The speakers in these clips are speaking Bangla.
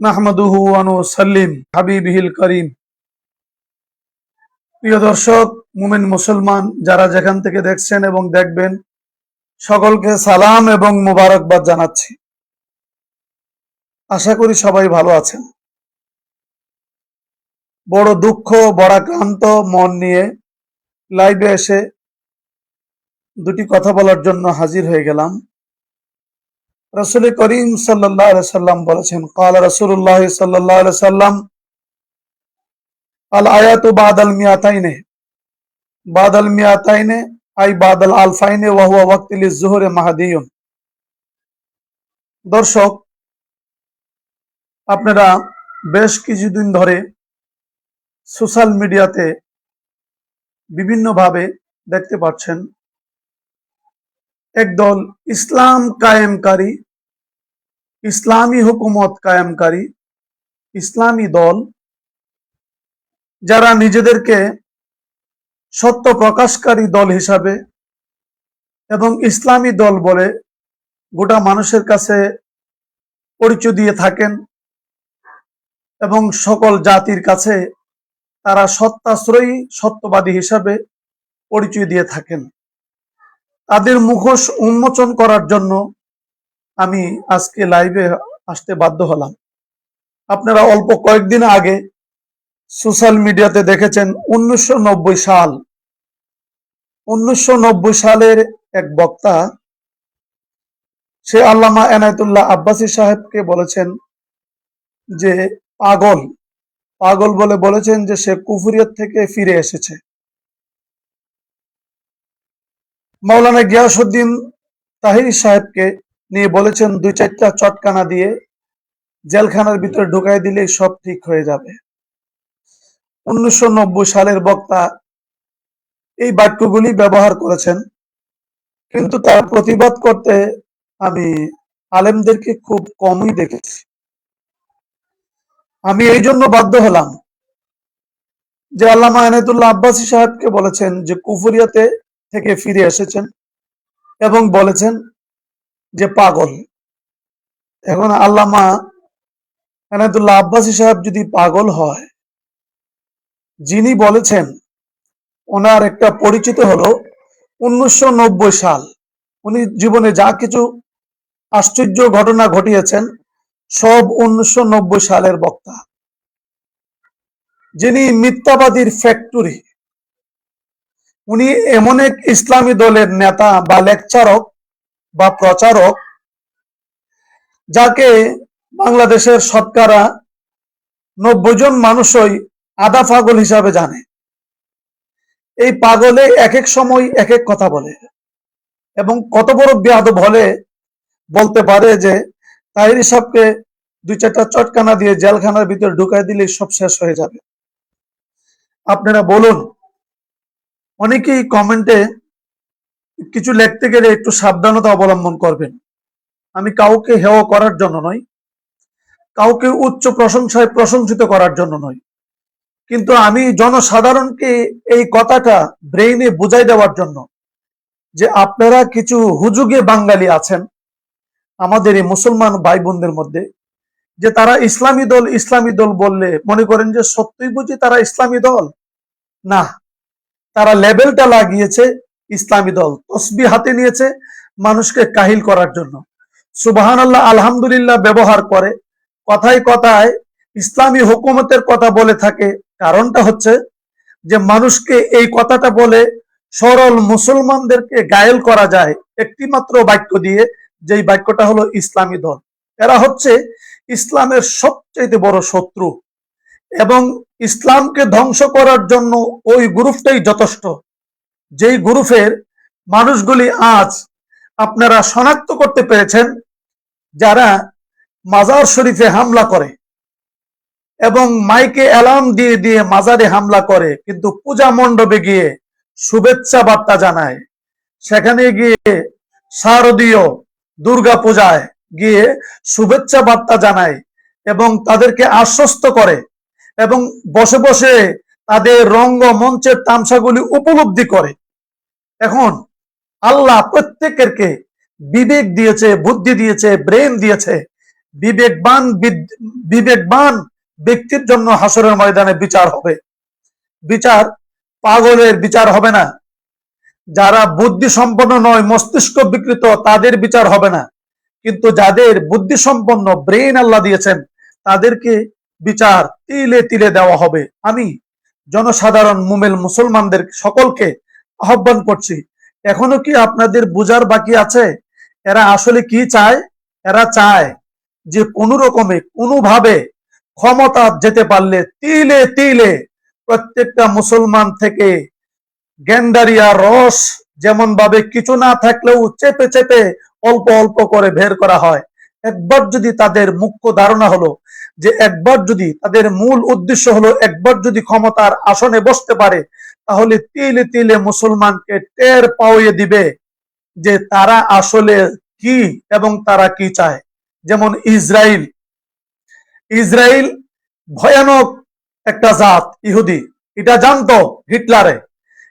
নাহমাদুহু আনু সাল্লিম হাবিবিহিল করিম। প্রিয় দর্শক, মুমিন মুসলমান, যারা যেখান থেকে দেখছেন এবং দেখবেন, সকলকে সালাম এবং মুবারকবাদ জানাচ্ছি। আশা করি সবাই ভালো আছেন। বড় দুঃখ বড়াক্রান্ত মন নিয়ে লাইভে এসে দুটি কথা বলার জন্য হাজির হয়ে গেলাম। রসুল করিম সাল্লাহ সাল্লাম বলেছেন, কাল রসুল্লাহ সাল্লাহ সাল্লাম, আল আয়াতু বাদাল মিয়াতাইনে বাদাল মিয়াতাইনে, আই বাদাল আলফাইনে ওয়াহুয়া ওয়াক্তিল জুহরে মাহাদিয়ুন। দর্শক, আপনারা বেশ কিছুদিন ধরে সোশ্যাল মিডিয়াতে বিভিন্নভাবে দেখতে পাচ্ছেন, একদল ইসলাম কায়েমকারী ইসলামী হুকুমত কায়েমকারী, ইসলামী দল, যারা নিজেদেরকে সত্য প্রকাশকারী দল হিসাবে এবং ইসলামী দল বলে গোটা মানুষের কাছে পরিচয় দিয়ে থাকেন এবং সকল জাতির কাছে তারা সত্যাশ্রয়ী, সত্যবাদী হিসাবে পরিচয় দিয়ে থাকেন। তাদের মুখোশ উন্মোচন করার জন্য আমি আজকে লাইভে আসতে বাধ্য হলাম। আপনারা অল্প কয়েকদিন আগে সোশ্যাল মিডিয়াতে দেখেছেন উনিশশো নব্বই সাল। উনিশশো নব্বই সালের এক বক্তা, সে আল্লামা এনায়তুল্লাহ আব্বাসী সাহেবকে বলেছেন যে, পাগল। পাগল বলে বলেছেন যে, সে কুফুরিয়ত থেকে ফিরে এসেছে। মৌলানা গিয়াসুদ্দিন তাহির সাহেবকে নিয়ে বলেছেন, দুই চারটা চটকানা দিয়ে জেলখানার ভিতরে ঢুকাই দিলেই সব ঠিক হয়ে যাবে। উনিশশো সালের বক্তা এই বাক্যগুলি ব্যবহার করেছেন, কিন্তু তার প্রতিবাদ করতে আমি আলেমদেরকে খুব কমই দেখেছি। আমি এই জন্য বাধ্য হলাম যে আল্লামা আনায়তুল্লাহ আব্বাসী সাহেবকে বলেছেন যে কুফুরিয়াতে থেকে ফিরে এসেছেন এবং বলেছেন যে পাগল। এখন আল্লামা এনায়তুল্লাহ আব্বাসী সাহেব যদি পাগল হয়, যিনি বলেছেন, ওনার একটা পরিচিত হলো উনিশশো নব্বই সাল। উনি জীবনে যা কিছু আশ্চর্য ঘটনা ঘটিয়েছেন, সব উনিশশো নব্বই সালের বক্তা। যিনি মিথ্যাবাদীর ফ্যাক্টরি উনি এমন এক ইসলামী দলের নেতা বা লেকচারক বা প্রচারক যাকে বাংলাদেশের শতকরা নব্বই জন মানুষই আদা পাগল হিসাবে জানে। এই পাগলে এক এক সময় এক এক কথা বলে এবং কত বড় বেয়াদব বলে বলতে পারে যে তাহির সাহেবকে দুই চারটা চটকানা দিয়ে জেলখানার ভিতরে ঢুকাই দিলে সব শেষ হয়ে যাবে। আপনারা বলুন, অনেকেই কমেন্টে কিছু লিখতে গেলে একটু সাবধানতা অবলম্বন করবেন। আমি কাউকে হেয় করার জন্য নয় কাউকে উচ্চ প্রশংসায় প্রশংসিত করার জন্য নয় কিন্তু আমি জনসাধারণকে এই কথাটা ব্রেইনে বুঝাই দেওয়ার জন্য যে আপনারা কিছু হুজুগে বাঙালি আছেন, আমাদের এই মুসলমান ভাই বোনদের মধ্যে, যে তারা ইসলামী দল ইসলামী দল বললে মনে করেন যে সত্যই বুঝি তারা ইসলামী দল? না, তারা লেবেলটা লাগিয়েছে ইসলামী দল তসবি হাতে নিয়েছে মানুষকে কাহিল করার জন্য। সুবাহান আল্লাহ আলহামদুলিল্লাহ ব্যবহার করে। কথায় কথায় ইসলামী হুকুমতের কথা বলে থাকে। কারণটা হচ্ছে যে মানুষকে এই কথাটা বলে সরল মুসলমানদেরকে গায়েল করা যায় একটি মাত্র বাক্য দিয়ে, যেই বাক্যটা হলো ইসলামী দল। এরা হচ্ছে ইসলামের সবচেয়ে বড় শত্রু এবং ইসলামকে ধ্বংস করার জন্য ওই গ্রুপটাই যথেষ্ট। যেই গ্রুপের মানুষগুলি আজ আপনারা শনাক্ত করতে পেরেছেন, যারা মাজার শরীফে হামলা করে এবং মাইকে অ্যালার্ম দিয়ে দিয়ে মাজারে হামলা করে, কিন্তু পূজা মণ্ডপে গিয়ে শুভেচ্ছা বার্তা জানায়। সেখানে গিয়ে শারদীয় দুর্গা পূজায় গিয়ে শুভেচ্ছা বার্তা জানায় এবং তাদেরকে আশ্বস্ত করে এবং বসে বসে তাদের রঙ্গ মঞ্চের তামসাগুলি উপলব্ধি করে। এখন আল্লাহ প্রত্যেকেরকে বিবেক দিয়েছে, বুদ্ধি দিয়েছে, ব্রেন দিয়েছে। বিবেকবান বিবেকবান ব্যক্তির জন্য হাসরের ময়দানে বিচার হবে। বিচার পাগলের বিচার হবে না। যারা বুদ্ধি সম্পন্ন নয়, মস্তিষ্ক বিকৃত, তাদের বিচার হবে না। কিন্তু যাদের বুদ্ধি সম্পন্ন ব্রেন আল্লাহ দিয়েছেন, তাদেরকে বিচার তিলে তিলে দেওয়া হবে। আমি জনসাধারণ মুমেল মুসলমানদের সকলকে আহ্বান করছি। এখনও কি আপনাদের বুঝার বাকি আছে? এরা আসলে কি চায়? এরা চায় যে কোন রকমে, কোনোভাবে ক্ষমতা যেতে পারলে তিলে তিলে প্রত্যেকটা মুসলমান থেকে গ্যান্ডারিয়া রস যেমন ভাবে কিছু না থাকলেও চেপে চেপে অল্প অল্প করে বের করা হয়। একবার যদি তাদের মুখ্য ধারণা হলো যে একবার যদি তাদের মূল উদ্দেশ্য হলো একবার যদি ক্ষমতার আসনে বসতে পারে, তাহলে তিলে তিলে মুসলমানকে টের পাওয়িয়ে দিবে যে তারা আসলে কি এবং তারা কি চায়। যেমন ইসরায়েল ইসরায়েল ভয়ানক একটা জাত, ইহুদি। এটা জানতো হিটলারে।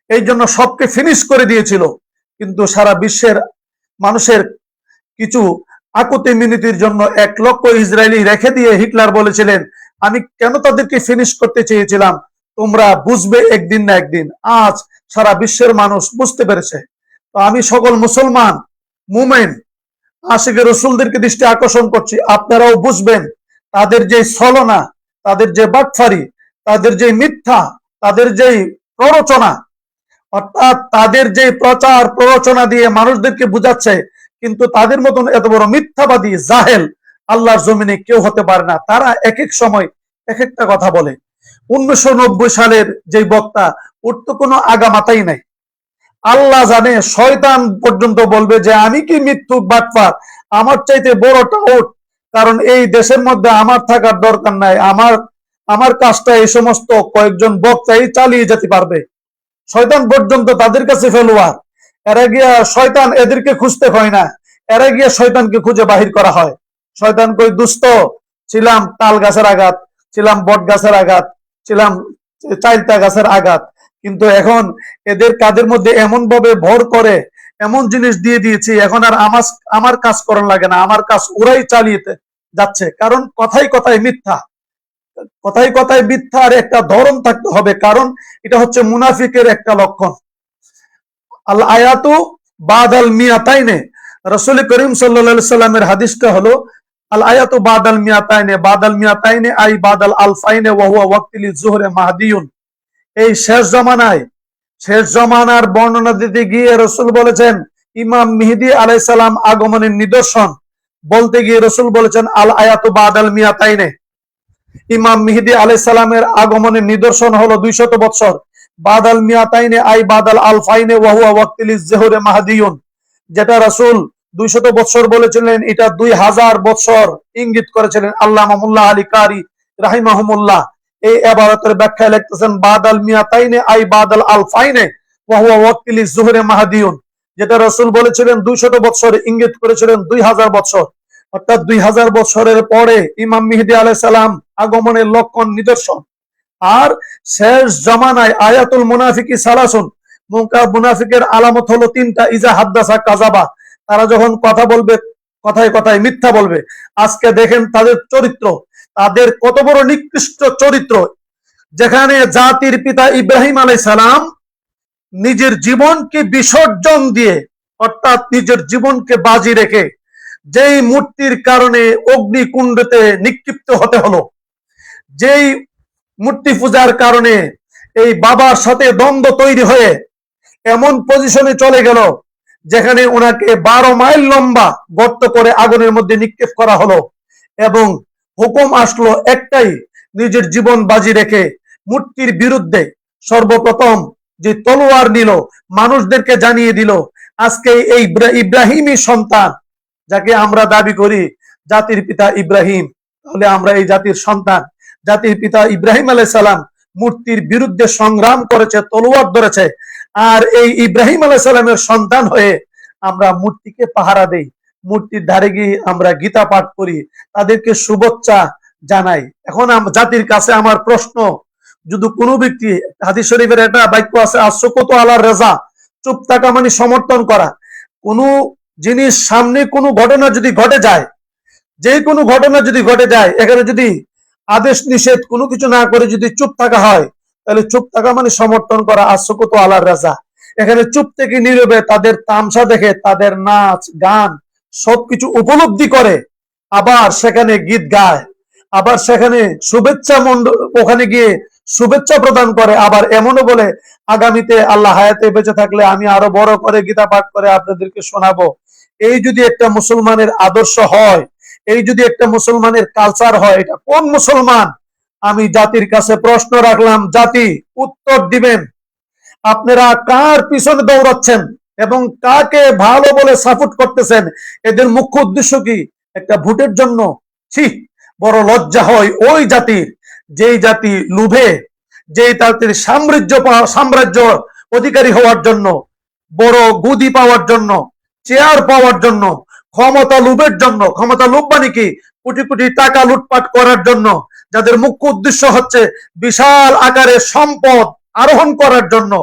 এই জন্য সবকে ফিনিশ করে দিয়েছিল। কিন্তু সারা বিশ্বের মানুষের কিছু আকুতি মিনতির জন্য এক লক্ষ ইসরায়েলি রেখে দিয়ে হিটলার বলেছিলেন, আমি কেন তাদেরকে ফিনিশ করতে চেয়েছিলাম? তোমরা বুঝবে একদিন না একদিন। আজ সারা বিশ্বের মানুষ বুঝতে পেরেছে। তো আমি সকল মুসলমান, মুমেন আশিকে রসুলদেরকে দৃষ্টি আকর্ষণ করছি। আপনারাও বুঝবেন, তাদের যে ছলনা, তাদের যে বাটফারি, তাদের যে মিথ্যা, তাদের যেই প্ররোচনা, অর্থাৎ তাদের যে প্রচার প্ররোচনা দিয়ে মানুষদেরকে বুঝাচ্ছে কিন্তু তাদের মতন এত বড় মিথ্যাবাদী, জাহেল আল্লাহর জমিনে কেউ হতে পারে না। তারা এক এক সময় এক একটা কথা বলে। উনিশশো নব্বই সালের যে বক্তা, ওর তো কোনো আগামাতাই নাই। আল্লাহ জানে, শয়তান পর্যন্ত বলবে যে, আমি কি মৃত্যু বাটপার? আমার চাইতে বড়টা ওট কারণ এই দেশের মধ্যে আমার থাকার দরকার নাই। আমার আমার কাজটা এই সমস্ত কয়েকজন বক্তাই চালিয়ে যেতে পারবে। শয়তান পর্যন্ত তাদের কাছে ফেলোয়ার। এরা গিয়া শয়তান এদেরকে খুঁজতে হয় না। এরা গিয়া শয়তানকে খুঁজে বাহির করা হয়। শয়তান কই দুস্থ ছিলাম তাল গাছের আঘাত, ছিলাম বট গাছের আঘাত, ছিলাম চাইলতা গাছের আঘাত। কিন্তু এখন এদের কাদের মধ্যে এমন ভাবে ভর করে, এমন জিনিস দিয়ে দিয়েছি, এখন আর আমার আমার কাজ করার লাগে না, আমার কাজ ওরাই চালিয়ে যাচ্ছে। কারণ কথাই কথাই মিথ্যা। কথাই কথাই মিথ্যার একটা ধরন থাকতে হবে। কারণ এটা হচ্ছে মুনাফিকের একটা লক্ষণ। আল আয়াতু বাদ আল রসুল করিম সাল্লা সাল্লামের হাদিসটা হলো, আল আয়াতু বাদ আল বাদ আল আই বাদ আল ওয়াহুয়া জোহরে মাহদিউন। এই শেষ জমানায়, শেষ জমানার বর্ণনা দিতে গিয়ে রসুল বলেছেন, ইমাম মিহিদি আলাই সালাম আগমনের নিদর্শন। বলতে গিয়ে রসুল বলেছেন, আল আয়াতু বাদ আল মিয়াতাইনে। ইমাম মিহিদি আলাই সালামের আগমনের নিদর্শন হলো দুইশত বৎসর। বাদাল মিয়াতাইনে আই বাদাল আলফাইনে ওয়াহুয়া ওয়াক্তিলিস জেহরে মাহাদিউন, যেটা রাসূল দুইশত বৎসর বলেছিলেন, এটা দুই হাজার বৎসর ইঙ্গিত করেছিলেন আল্লাহ মামুল্লাহ আলী কারি রাহিমাহমুল্লাহ। এই এবারতের ব্যাখ্যায় লিখতেছেন, বাদাল মিয়াতাইনে আই বাদাল আলফাইনে ওয়াহুয়া ওয়াক্তিলিস জোহরে মাহাদিউন, যেটা রাসূল বলেছিলেন দুইশত বৎসর ইঙ্গিত করেছিলেন দুই হাজার বৎসর। অর্থাৎ দুই হাজার বৎসরের পরে ইমাম মিহিদি আলাইহিস সালাম আগমনের লক্ষণ নিদর্শন। আর শেষ জমানায় আয়াতুল মুনাফিকি সালাসুন। মুকা মুনাফিকের আলামত হলো তিনটা, ইজা হাদ্দাসা কাজাবা। তারা যখন কথা বলবে, কথায় কথায় মিথ্যা বলবে। আজকে দেখেন তাদের চরিত্র। তাদের কত বড় নিকৃষ্ট চরিত্র। যেখানে জাতির পিতা ইব্রাহিম আলাই সালাম নিজের জীবনকে বিসর্জন দিয়ে, অর্থাৎ নিজের জীবনকে বাজি রেখে, যেই মূর্তির কারণে অগ্নিকুণ্ডতে নিক্ষিপ্ত হতে হলো। যেই মূর্তি পূজার কারণে এই বাবার সাথে দ্বন্দ্ব তৈরি হয়ে এমন পজিশনে চলে গেল, যেখানে ওনাকে বারো মাইল লম্বা গর্ত করে আগুনের মধ্যে নিক্ষেপ করা হলো এবং হুকুম আসলো একটাই, নিজের জীবন বাজি রেখে মূর্তির বিরুদ্ধে সর্বপ্রথম যে তলোয়ার নিল, মানুষদেরকে জানিয়ে দিল, আজকে এই ইব্রাহিমী সন্তান, যাকে আমরা দাবি করি জাতির পিতা ইব্রাহিম, তাহলে আমরা এই জাতির সন্তান। জাতির পিতা ইব্রাহিম আলাই সালাম মূর্তির বিরুদ্ধে সংগ্রাম করেছে, তলোয়ার ধরেছে। আর এই ইব্রাহিম আলাই সালামের সন্তান হয়ে আমরা মূর্তিকে পাহারা দেই। মূর্তির ধারে গিয়ে আমরা গীতা পাঠ করি, তাদেরকে শুভেচ্ছা জানাই। এখন জাতির কাছে আমার প্রশ্ন, যদি কোনো ব্যক্তি, হাদিস শরীফের একটা বাক্য আছে আশ্বকত আলার রেজা, চুপ থাকা মানে সমর্থন করা। কোন জিনিস সামনে কোনো ঘটনা যদি ঘটে যায় যে কোনো ঘটনা যদি ঘটে যায়, এখানে যদি আদেশ, নিষেধ কোনো কিছু না করে যদি চুপ থাকা হয়, তাহলে চুপ থাকা মানে সমর্থন করা, আশ্বকত আলার রাজা। এখানে চুপ থেকে নীরবে তাদের তামসা দেখে তাদের নাচ, গান সবকিছু উপলব্ধি করে। আবার সেখানে গীত গায়, আবার সেখানে শুভেচ্ছা মন্ডল ওখানে গিয়ে শুভেচ্ছা প্রদান করে। আবার এমনও বলে, আগামীতে আল্লাহ হায়াতে বেঁচে থাকলে আমি আরও বড় করে গীতা পাঠ করে আপনাদেরকে শোনাবো। এই যদি একটা মুসলমানের আদর্শ হয় এই যদি একটা মুসলমানের কালচার হয়, এটা কোন মুসলমান? আমি জাতির কাছে প্রশ্ন রাখলাম, জাতি, উত্তর দিবেন। আপনারা কার পিছনে দৌড়াচ্ছেন এবং কাকে ভালো বলে সাপোর্ট করতেছেন? এদের মুখ্য উদ্দেশ্য কি? একটা ভোটের জন্য। ছি, বড় লজ্জা হয় ওই জাতির। যেই জাতি লুভে, যেই জাতির সাম্রাজ্য সাম্রাজ্য অধিকারী হওয়ার জন্য, বড় গুদি পাওয়ার জন্য চেয়ার পাওয়ার জন্য ক্ষমতা লুভের জন্য, ক্ষমতা লুভ মানে কি? কোটি কোটি টাকা লুটপাট করার জন্য, যাদের মুখ্য উদ্দেশ্য হচ্ছে বিশাল আকারে সম্পদ আরোহণ করার জন্য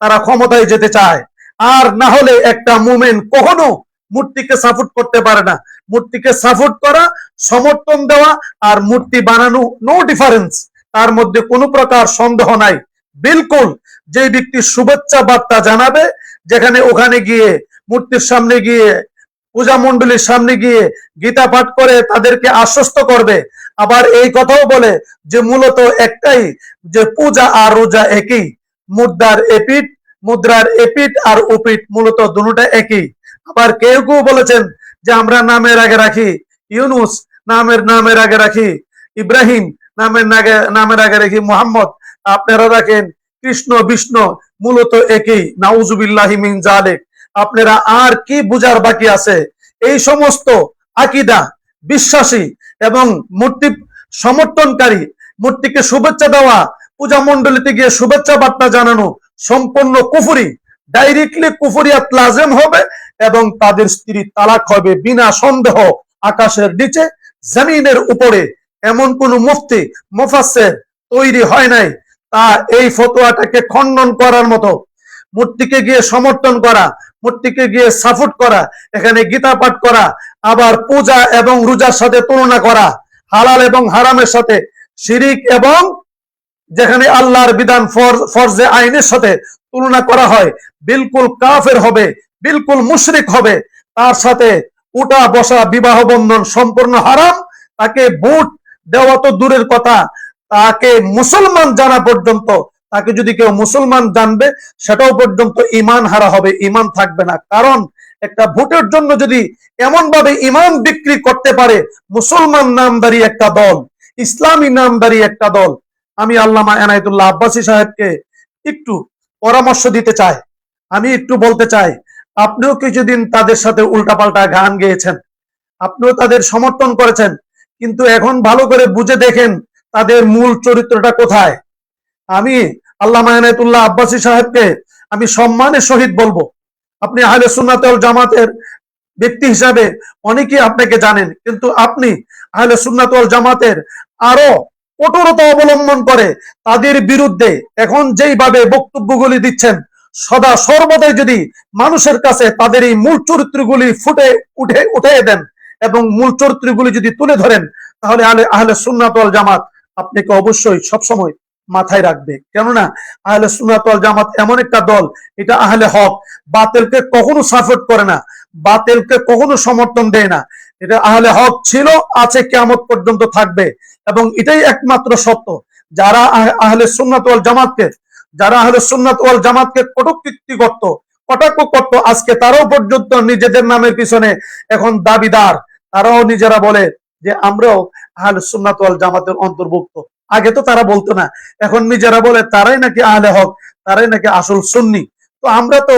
তারা ক্ষমতায় যেতে চায়। আর না হলে একটা মুমেন্ট কখনো মূর্তিকে সাপোর্ট করতে পারে না। মূর্তিকে সাপোর্ট করা, সমর্থন দেওয়া আর মূর্তি বানানো নো ডিফারেন্স তার মধ্যে কোনো প্রকার সন্দেহ নাই। বিলকুল যে ব্যক্তি শুভেচ্ছা বার্তা জানাবে, যেখানে ওখানে গিয়ে, মূর্তির সামনে গিয়ে পূজা মণ্ডলীর সামনে গিয়ে গীতা পাঠ করে তাদেরকে আশ্বস্ত করবে। আবার এই কথাও বলে যে মূলত একটাই, যে পূজা আর রোজা একই। মুদ্রার এপিট মুদ্রার এপিট আর ওপিট মূলত দুটোটা একই। আবার কেউ কেউ বলেছেন যে আমরা নামের আগে রাখি। ইউনুস নামের নামের আগে রাখি। ইব্রাহিম নামের আগে নামের আগে রাখি। মোহাম্মদ, আপনারা রাখেন কৃষ্ণ, বিষ্ণু মূলত একই। নাউজুবিল্লাহি মিন জালেক আপনারা আর কি বুঝার বাকি আছে? এই সমস্ত আকিদা, বিশ্বাসী এবং মূর্তি সমর্থনকারী মূর্তিকে শুভেচ্ছা দেওয়া, পূজা মন্ডলীতে গিয়ে শুভেচ্ছা বার্তা জানানো সম্পূর্ণ কুফুরি ডাইরেক্টলি কুফুরিয়াত লাজেম হবে এবং তাদের স্ত্রী তালাক হবে বিনা সন্দেহ আকাশের নিচে, জমিনের উপরে। এমন কোন মুফতি, মুফাসসির তৈরি হয় নাই। তা এই ফতোয়াটাকে খণ্ডন করার মতো মূর্তিকে গিয়ে সমর্থন করা, মূর্তিকে গিয়ে সাপোর্ট করা, এখানে গীতা পাঠ করা, আবার পূজা এবং রোজার সাথে তুলনা করা, হালাল এবং হারামের সাথে, শিরিক এবং যেখানে আল্লাহর বিধান ফর- ফরজে আইনের সাথে তুলনা করা হয়, বিলকুল কাফের হবে, বিলকুল মুশরিক হবে, তার সাথে উঠা বসা বিবাহ বন্ধন সম্পূর্ণ হারাম, তাকে ভোট দেওয়া তো দূরের কথা, তাকে মুসলমান জানা পর্যন্ত তাকে যদি কেউ মুসলমান জানবে, সেটাও পর্যন্ত ইমান হারা হবে ইমান থাকবে না। কারণ একটা ভোটের জন্য যদি এমন ভাবে ইমান বিক্রি করতে পারে, মুসলমান নামদারি একটা দল, ইসলামী নামদারি একটা দল। আমি আল্লামা এনায়তুল্লাহ আব্বাসী সাহেবকে একটু পরামর্শ দিতে চাই। আমি একটু বলতে চাই, আপনিও কিছুদিন তাদের সাথে উল্টাপাল্টা গান গেয়েছেন। আপনিও তাদের সমর্থন করেছেন, কিন্তু এখন ভালো করে বুঝে দেখেন তাদের মূল চরিত্রটা কোথায়। আমি আল্লাহ মায়নাতুল্লাহ আব্বাসী সাহেবকে আমি সম্মানের সহিত বলব। আপনি আহলে সুন্নাতুল জামাতের ব্যক্তি হিসাবে অনেকেই আপনাকে জানেন, কিন্তু আপনি আহলে সুন্নাতুল জামাতের আরও কঠোরতা অবলম্বন করে তাদের বিরুদ্ধে এখন যেইভাবে বক্তব্যগুলি দিচ্ছেন, সদা সর্বদাই যদি মানুষের কাছে তাদের এই মূল চরিত্রগুলি ফুটে উঠে উঠে দেন এবং মূল চরিত্রগুলি যদি তুলে ধরেন, তাহলে আহলে সুন্নাতুল জামাত আপনাকে অবশ্যই সবসময় মাথায় রাখবে। কেননা আহলে সুন্নাতুল জামাত এমন একটা দল, এটা আহলে হক। বাতিলকে কখনো সাপোর্ট করে না, বাতিলকে কখনো সমর্থন দেয় না। এটা আহলে হক ছিল, আছে কেমন পর্যন্ত থাকবে। এবং এটাই একমাত্র সত্য। যারা আহলে সুন্নাত ওয়াল জামাতকে, যারা আহলে সুন্নাত ওয়াল জামাতকে কটুক্তি করত কটাক্ষ করত আজকে তারাও পর্যন্ত নিজেদের নামের পিছনে এখন দাবিদার। তারাও নিজেরা বলে যে আমরাও আহলে সুন্নাত ওয়াল জামাতের অন্তর্ভুক্ত। আগে তো তারা বলতো না, এখন নিজেরা বলে তারাই নাকি আহলে হক, তারাই নাকি আসল সুন্নি। তো আমরা তো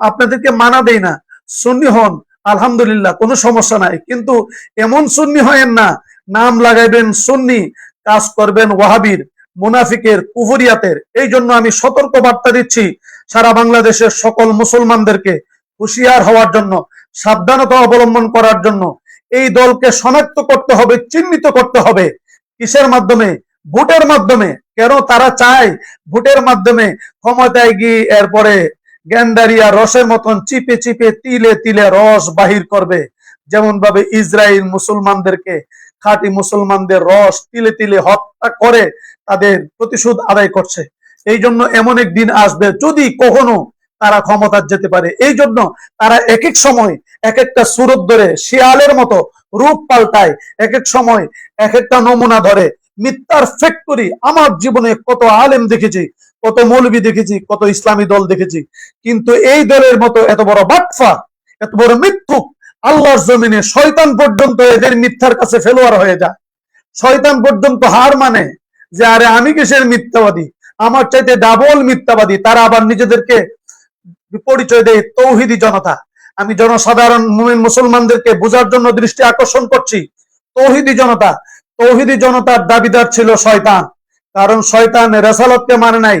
আপনাদেরকে মানা দেই না, সুন্নি হন, আলহামদুলিল্লাহ, কোনো সমস্যা নাই। কিন্তু এমন সুন্নি হয়েন না, নাম লাগাইবেন সুন্নি, কাজ করবেন ওয়াহাবির, মুনাফিকের, কুফরিয়াতের। এই জন্য আমি সতর্ক বার্তা দিচ্ছি সারা বাংলাদেশের সকল মুসলমানদেরকে হুঁশিয়ার হওয়ার জন্য, সাবধানতা অবলম্বন করার জন্য এই দলকে শনাক্ত করতে হবে, চিহ্নিত করতে হবে। কিসের মাধ্যমে? ভোটের মাধ্যমে। কেন তারা চায় ভোটের মাধ্যমে? ক্ষমতায় গিয়ে এরপরে গ্যান্ডারিয়া রসের মতন চিপে চিপে, তিলে তিলে রস বাহির করবে। যেমন ভাবে ইসরায়েল মুসলমানদেরকে, খাঁটি মুসলমানদের রস তিলে তিলে হত্যা করে তাদের প্রতিশোধ আদায় করছে। এই জন্য এমন এক দিন আসবে, যদি কখনো তারা ক্ষমতা যেতে পারে। এই জন্য তারা এক এক সময় এক একটা সুরত ধরে শিয়ালের মতো রূপ পাল্টায়। এক এক সময় এক একটা নমুনা ধরে, মিথ্যার ফ্যাক্টরি আমার জীবনে কত আলেম দেখেছি, কত মৌলবী দেখেছি, কত ইসলামী দল দেখেছি। কিন্তু এই দলের মতো এত বড় বাটফা এত বড় মিথ্যুক, আল্লাহর জমিনে শয়তান পর্যন্ত এদের মিথ্যার কাছে ফেলোয়ার হয়ে যায়। শয়তান পর্যন্ত হার মানে যে, আরে আমি কিসের মিথ্যাবাদী? আমার চাইতে ডাবল মিথ্যাবাদী, তারা আবার নিজেদেরকে পরিচয় দেয় তৌহিদি জনতা। আমি জনসাধারণ, মুমিন মুসলমানদেরকে বোঝার জন্য দৃষ্টি আকর্ষণ করছি। তৌহিদি জনতা, তৌহিদি জনতার দাবিদার ছিল শয়তান। কারণ শয়তান রেসালতকে মানে নাই,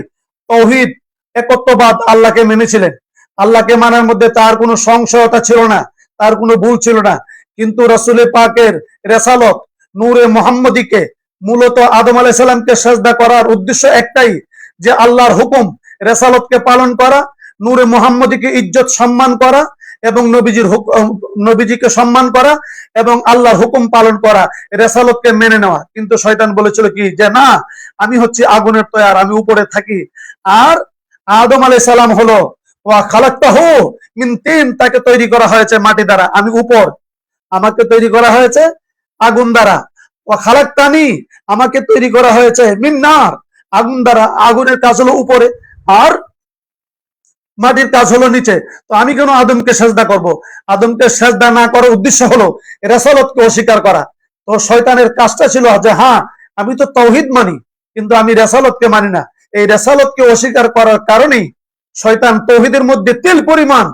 তৌহিদ, একত্ববাদ আল্লাহকে মেনেছিলেন। আল্লাহকে মানার মধ্যে তার কোনো সংশয়তা ছিল না, তার কোনো ভুল ছিল না। কিন্তু রসুলের পাকের রেসালত নূরে মোহাম্মদীকে, মূলত আদম আলাহ সাল্লামকে সাজদা করার উদ্দেশ্য একটাই, যে আল্লাহর হুকুম রেসালতকে পালন করা, নূরে মোহাম্মদীকে ইজ্জত সম্মান করা এবং নবীজির নবীজিকে সম্মান করা এবং আল্লাহর হুকুম পালন করা, রেসালতকে মেনে নেওয়া। কিন্তু শয়তান বলেছিল কি? যে না, আমি হচ্ছে আগুনের তৈয়ার, আমি উপরে থাকি। আর আদম আলাই সালাম হলো, ওয়া খালাক্তাহ মিন তিন তাকে তৈরি করা হয়েছে মাটি দ্বারা। আমি উপর, আমাকে তৈরি করা হয়েছে আগুন দ্বারা। ওয়া খালাক্তানি আমাকে তৈরি করা হয়েছে মিন্নার আগুন দ্বারা, আগুনের কাজ হলো উপরে। আর মাটির কাজ হলো নিচে। তো আমি কেন আদমকে সেজদা করব? আদমকে সেজদা না করার উদ্দেশ্য হলো রেসালতকে অস্বীকার করা। তো শয়তানের কাজটা ছিল যে হ্যাঁ আমি তো তৌহিদ মানি, কিন্তু আমি রেসালতকে মানি না। এই রেসালতকে অস্বীকার করার কারণেই শয়তান তৌহিদের মধ্যে তেল পরিমাণ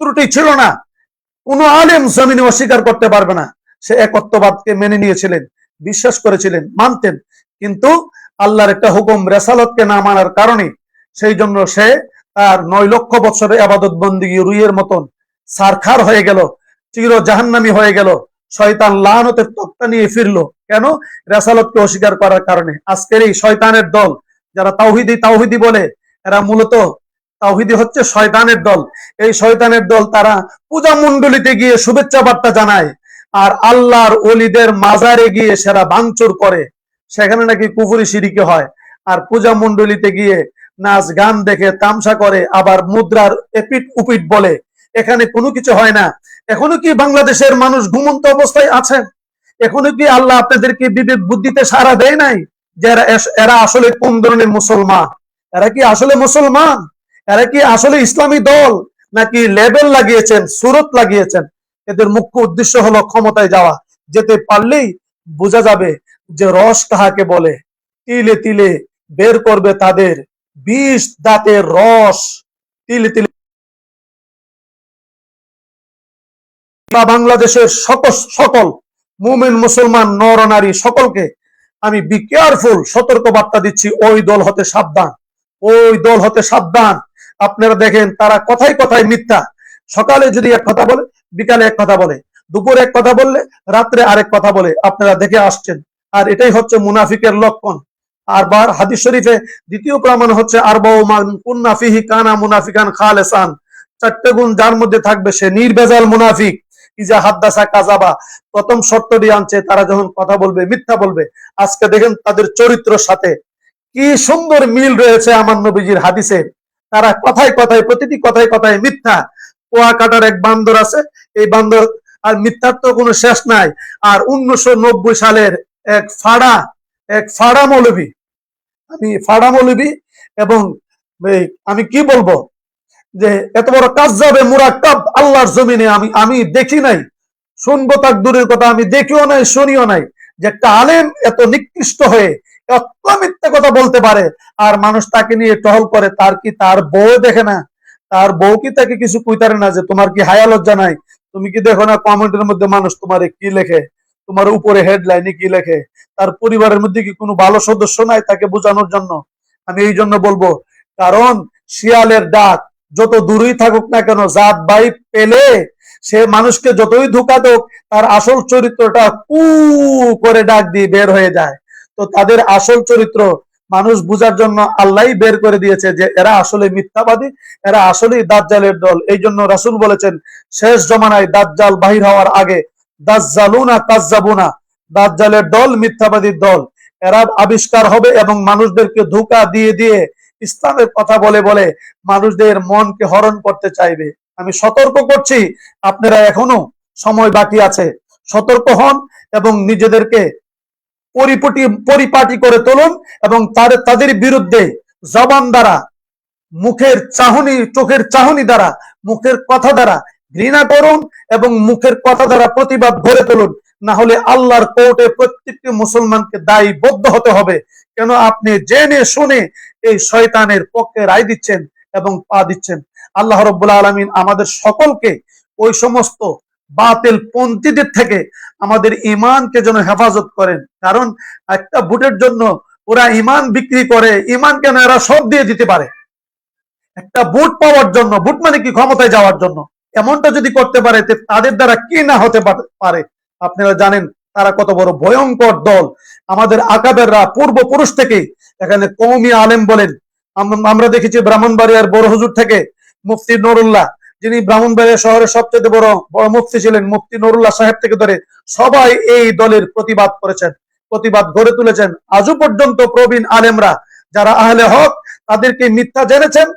ত্রুটি ছিল না। কোন আলেম জমিনে অস্বীকার করতে পারবে না। সে একত্ববাদকে মেনে নিয়েছিলেন, বিশ্বাস করেছিলেন, মানতেন। কিন্তু আল্লাহর একটা হুকুম রেসালতকে না মানার কারণে, সেই জন্য সে তার নয় লক্ষ বছরে আবাদত বন্দী রুইয়ের মতন সারখার হয়ে গেল, চির জাহান্নামি হয়ে গেল। শয়তান লানতের তক্তা নিয়ে ফিরলো। কেন? রেসালতকে অস্বীকার করার কারণে। আজকের এই শয়তানের দল, যারা তাওহিদি তাওহিদি বলে, এরা মূলত তাওহিদি হচ্ছে শয়তানের দল। এই শয়তানের দল তারা পূজা মন্ডলিতে গিয়ে শুভেচ্ছা বার্তা জানায় আর আল্লাহর অলিদের মাজারে গিয়ে সেরা ভাঙচুর করে। সেখানে নাকি কুফুরি সিঁড়িকে হয়। আর পূজা মন্ডলিতে গিয়ে নাচ, গান দেখে তামসা করে, আবার মুদ্রার এপিট উপিট বলে। এখানে কোনো কিছু হয় না। এখনও কি বাংলাদেশের মানুষ ঘুমন্ত অবস্থায় আছে? এখনও কি আল্লাহ আপনাদেরকে বিবেক বুদ্ধিতে সারা দেয় নাই যে এরা আসলে কোন ধরনের মুসলমান? এরা কি আসলে মুসলমান? এরা কি আসলে ইসলামী দল? নাকি লেবেল লাগিয়েছেন, সুরত লাগিয়েছেন? এদের মুখ্য উদ্দেশ্য হলো ক্ষমতায় যাওয়া। যেতে পারলেই বোঝা যাবে যে রস কাহাকে বলে। তিলে তিলে বের করবে তাদের বিষ, দাঁতের রস, তিলে তিলে। বাংলাদেশের সকল সকল মুমেন, মুসলমান, নর, নারী সকলকে আমি বি কেয়ারফুল সতর্ক বার্তা দিচ্ছি, ওই দল হতে সাবধান, ওই দল হতে সাবধান। আপনারা দেখেন, তারা কথাই কথাই মিথ্যা। সকালে যদি এক কথা বলে, বিকালে এক কথা বলে, দুপুরে এক কথা বললে, রাত্রে আরেক কথা বলে, আপনারা দেখে আসছেন। আর এটাই হচ্ছে মুনাফিকের লক্ষণ। আর বার হাদিস শরীফে দ্বিতীয় প্রমাণ হচ্ছে আর কুন্নাফিহি কানা মুনাফিকান খালেসান। চারটে গুণ যার মধ্যে থাকবে সে নির্বেজাল মুনাফিক। ইজা হাদ্দাসা কাজাবা প্রথম শর্তটি আনছে, তারা যখন কথা বলবে, মিথ্যা বলবে। আজকে দেখেন তাদের চরিত্রের সাথে কি সুন্দর মিল রয়েছে আমার নবীজির হাদিসে। তারা কথায় কথায়, প্রতিটি কথায় কথায় মিথ্যা। কোয়া কাটার এক বান্দর আছে, এই বান্দর আর মিথ্যার তো কোনো শেষ নাই। আর উনিশশো নব্বই সালের এক ফাড়া এক ফাড়া মৌলবী আমি ফাড়া মৌলবী এবং আমি কি বলব যে এত বড় কাজ যাবে মুরাক্কাব আল্লাহর জমিনে আমি আমি দেখি নাই। শুনব তার দূরের কথা, আমি দেখিও নাই, শুনিও নাই যে একটা আলেম এত নিকৃষ্ট হয়ে এত মিথ্যা কথা বলতে পারে আর মানুষ তাকে নিয়ে টহল করে, তার কি তার বউ দেখে না? তার বউ কি তাকে কিছু কইতারে না যে তোমার কি হায়া লজ্জা নাই? তুমি কি দেখো না কমেন্টের মধ্যে মানুষ তোমার কি লেখে? তোমার উপরে হেডলাইনে কি লেখে? তার পরিবারের মধ্যে কি কোনো ভালো সদস্য নাই তাকে বোঝানোর জন্য? আমি এই জন্য বলব, কারণ শিয়ালের ডাক যত দূরেই থাকুক না কেন, জাত বাই পেলে সে মানুষকে যতই ধোকা দোক তার আসল চরিত্রটা কু করে ডাক দিয়ে বের হয়ে যায়। তো তাদের আসল চরিত্র মানুষ বুঝার জন্য আল্লাহ বের করে দিয়েছে যে এরা আসলে মিথ্যাবাদী, এরা আসলেই দাজ্জালের দল। এই জন্য রাসুল বলেছেন, শেষ জমানায় দাজ্জাল বাহির হওয়ার আগে, দাজ্জালুনা কাজ্জাবুনা দাজ্জালের দল মিথ্যাবাদীর দল। এরা আবিষ্কার হবে এবং মানুষদেরকে ধোকা দিয়ে দিয়ে ইসলামের কথা বলে বলে মানুষদের মনকে হরণ করতে চাইবে। আমি সতর্ক করছি, আপনারা এখনও সময় বাকি আছে। সতর্ক হন এবং নিজেদেরকে পরিপটি, পরিপাটি করে তুলুন এবং তার, তাদের বিরুদ্ধে জবান দ্বারা, মুখের চাহনি, চোখের চাহনি দ্বারা, মুখের কথা দ্বারা ঘৃণা করুন এবং মুখের কথা দ্বারা প্রতিবাদ গড়ে তুলুন। না হলে আল্লাহর কোর্টে প্রত্যেকটি মুসলমানকে দায়ীবদ্ধ হতে হবে। কেন আপনি জেনে শুনে এই শয়তানের পক্ষে রায় দিচ্ছেন এবং পা দিচ্ছেন? আল্লাহ রব্বুল আলমিন আমাদের সকলকে ওই সমস্ত বাতিল পন্থীদের থেকে আমাদের ইমানকে যেন হেফাজত করেন। কারণ একটা ভোটের জন্য ওরা ইমান বিক্রি করে ইমান কেন এরা সব দিয়ে দিতে পারে? একটা ভোট পাওয়ার জন্য, ভোট মানে কি? ক্ষমতায় যাওয়ার জন্য। এমনটা যদি করতে পারে তাদের দ্বারা কি না হতে পারে। আপনারা জানেন তারা কত বড় ভয়ঙ্কর দল। আমাদের আকাবেররা পূর্বপুরুষ থেকে, এখানে কৌমি আলেম বলেন আমরা দেখেছি ব্রাহ্মণবাড়িয়ার বড় হুজুর থেকে, মুফতি নুরুল্লাহ, যিনি ব্রাহ্মণবাড়িয়া শহরের সবচেয়ে বড় বড় মুফতি ছিলেন, মুফতি নুরুল্লাহ সাহেব থেকে ধরে সবাই এই দলের প্রতিবাদ করেছেন, প্রতিবাদ গড়ে তুলেছেন। আজও পর্যন্ত প্রবীণ আলেমরা, যারা আহলে হক, তাদেরকে মিথ্যা জেনেছেন,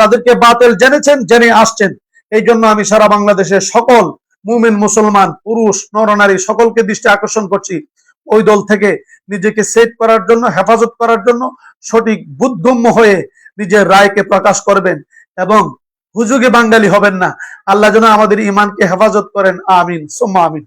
তাদেরকে বাতিল জেনেছেন, জেনে আসছেন। এই জন্য আমি সারা বাংলাদেশের সকল মুমিন, মুসলমান, পুরুষ নরনারী সকলকে দৃষ্টি আকর্ষণ করছি। ওই দল থেকে নিজেকে সেট করার জন্য, হেফাজত করার জন্য সঠিক বুদ্ধগম্য হয়ে নিজের রায়কে প্রকাশ করবেন এবং হুজুগে বাঙালি হবেন না। আল্লাহ যেন আমাদের ইমানকে হেফাজত করেন। আমিন। সোম্মা আমিন।